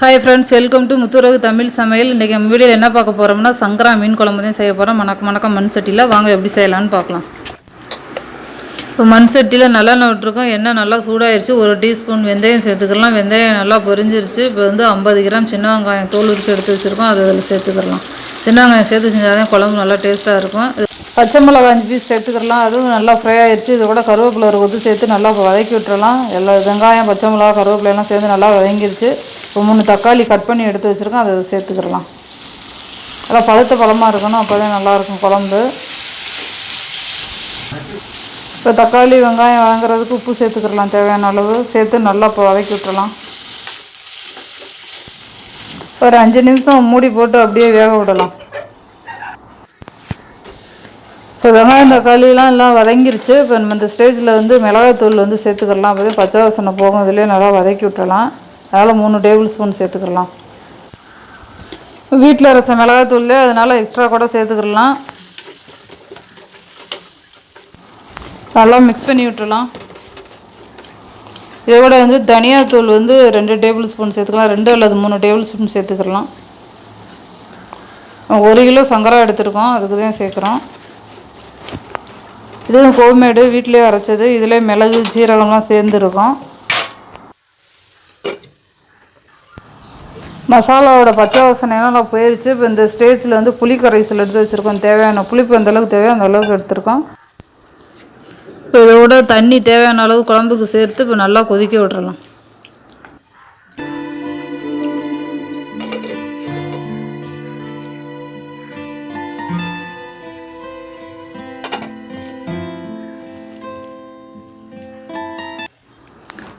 Hi friends welcome to Muthuragu Tamil சமையல். இன்றைக்கி நம்ம வீடியோவில் என்ன பார்க்க போகிறோம்னா சங்கரா மீன் குழம்பு தான் செய்ய போகிறோம் மணக்க மணக்க மண் சட்டியில் வாங்க எப்படி செய்யலாம்னு பார்க்கலாம். இப்போ மண் சட்டியில் நல்லா விட்டுருக்கோம் எண்ணெய் நல்லா சூடாயிருச்சு. ஒரு டீஸ்பூன் வெந்தயம் சேர்த்துக்கலாம். வெந்தயம் நல்லா பொரிஞ்சிருச்சு. இப்போ வந்து ஐம்பது கிராம் சின்ன வெங்காயம் தோல் உரிச்சு எடுத்து வச்சுருக்கோம். அது அதில் சேர்த்துக்கலாம். சின்ன வெங்காயம் சேர்த்து செஞ்சால் தான் குழம்பு நல்லா டேஸ்ட்டாக இருக்கும். பச்சை மிளகா அஞ்சு பீஸ் சேர்த்துக்கலாம். அதுவும் நல்லா ஃப்ரை ஆயிடுச்சு இது கூட கருவேப்பிலை ஒரு கொத்து சேர்த்து நல்லா வதக்கி விட்டுறலாம். எல்லா வெங்காயம் பச்சை மிளகா கருவேப்பிலையெல்லாம் சேர்த்து சேர்ந்து நல்லா வதங்கிருச்சு. இப்போ மூணு தக்காளி கட் பண்ணி எடுத்து வச்சுருக்கோம் அதை சேர்த்துக்கிடலாம். நல்லா பழுத்த பழமாக இருக்கணும் அப்போ தான் நல்லாயிருக்கும் குழம்பு. இப்போ தக்காளி வெங்காயம் வதங்குறதுக்கு உப்பு சேர்த்துக்கிடலாம் தேவையான அளவு. சேர்த்து நல்லா இப்போ வதக்கி விட்டுறலாம். ஒரு அஞ்சு நிமிஷம் மூடி போட்டு அப்படியே வேக விடலாம். இப்போ வெங்காயம் தக்காளிலாம் எல்லாம் வதங்கிருச்சு. இப்போ நம்ம இந்த ஸ்டேஜில் வந்து மிளகாய்த்தூள் வந்து சேர்த்துக்கிடலாம். அப்போ பச்சை வாசனை போகும். இதுலேயே நல்லா வதக்கி விட்டுறலாம். அதனால் மூணு டேபிள் ஸ்பூன் சேர்த்துக்கலாம் வீட்டில் அரைச்ச மிளகாத்தூள் அதனால் எக்ஸ்ட்ரா கூட சேர்த்துக்கலாம் நல்லா மிக்ஸ் பண்ணி விட்டுறலாம் இதோட வந்து தனியாத்தூள் வந்து ரெண்டு டேபிள் ஸ்பூன் சேர்த்துக்கலாம். ரெண்டு அல்லது மூணு டேபிள் ஸ்பூன் சேர்த்துக்கலாம் ஒரு கிலோ சங்கரா எடுத்துருக்கோம். அதுக்கு தான் சேர்க்குறோம். இதுவும் ஹோம்மேடு வீட்டிலே அரைச்சது. இதில் மிளகு சீரகம்லாம் சேர்ந்துருக்கும். மசாலாவோட பச்சை வாசனைலாம் போயிடுச்சு இப்போ இந்த ஸ்டேஜில் வந்து புளி கரைசல் எடுத்து வச்சுருக்கோம். தேவையான புளிப்பு எந்த அளவுக்கு தேவையோ அந்த அளவுக்கு எடுத்துருக்கோம். இப்போ இதோட தண்ணி தேவையான அளவு குழம்புக்கு சேர்த்து இப்போ நல்லா கொதிக்க விட்டுறலாம்.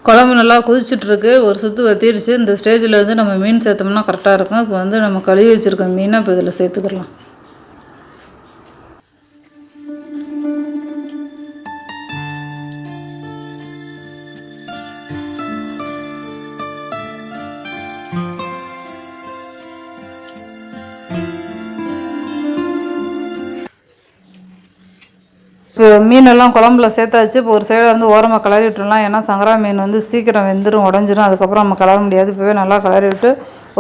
குழம்பு நல்லா கொதிச்சிட்ருக்கு. ஒரு சுற்று வத்திருச்சு. இந்த ஸ்டேஜில் வந்து நம்ம மீன் சேர்த்தோம்னா கரெக்டாக இருக்கும். இப்போ வந்து நம்ம கழுவி வச்சுருக்க மீனை இப்போ இதில் சேர்த்துக்கலாம். இப்போ மீனெல்லாம் குழம்புல சேர்த்தாச்சு. இப்போ ஒரு சைடில் வந்து ஓரமாக கிளறி விட்டுறலாம் ஏன்னா சங்கரா மீன் வந்து சீக்கிரம் வெந்துடும் உடஞ்சிரும். அதுக்கப்புறம் நம்ம கிளற முடியாது. இப்போவே நல்லா கிளறி விட்டு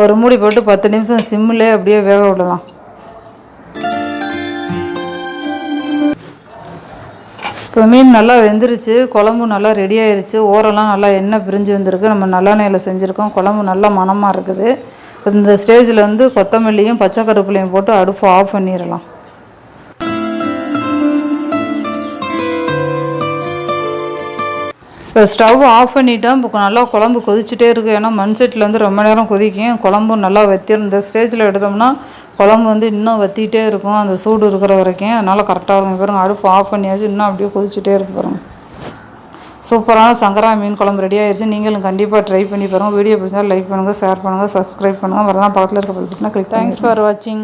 ஒரு மூடி போட்டு பத்து நிமிஷம் சிம்மிலே அப்படியே வேக விடலாம். இப்போ மீன் நல்லா வெந்துருச்சு. குழம்பு நல்லா ரெடி ஆயிருச்சு. ஓரெல்லாம் நல்லா எண்ணெய் பிரிஞ்சு வந்திருக்கு. நம்ம நல்லெண்ணெயில் செஞ்சுருக்கோம். குழம்பு நல்லா மணமாக இருக்குது. இந்த ஸ்டேஜில் வந்து கொத்தமல்லியும் பச்சை கருப்புலையும் போட்டு அடுப்பு ஆஃப் பண்ணிடலாம். இப்போ ஸ்டவ் ஆஃப் பண்ணிட்டோம் இப்போ நல்லா குழம்பு கொதிச்சுட்டே இருக்குது ஏன்னா மண் செட்டில் வந்து ரொம்ப நேரம் கொதிக்கும். குழம்பும் நல்லா வத்திருந்த ஸ்டேஜில் எடுத்தோம்னா குழம்பு வந்து இன்னும் வத்திட்டே இருக்கும். அந்த சூடு இருக்கிற வரைக்கும். அதனால் கரெக்டாக இருக்கும். பாருங்கள் அடுப்பு ஆஃப் பண்ணியாச்சு. இன்னும் அப்படியே கொதிச்சுட்டே இருக்கு பாருங்கள் சூப்பரான சங்கரா மீன் குழம்பு ரெடி ஆயிடுச்சு நீங்களும் கண்டிப்பாக ட்ரை பண்ணி பாருங்கள் வீடியோ பிடிச்சா லைக் பண்ணுங்கள் ஷேர் பண்ணுங்கள் சப்ஸ்கிரைப் பண்ணுங்கள் வரலாம் பக்கத்தில் இருக்க பக்கத்தில் கிளிக் தேங்க்ஸ் ஃபார் வாட்சிங்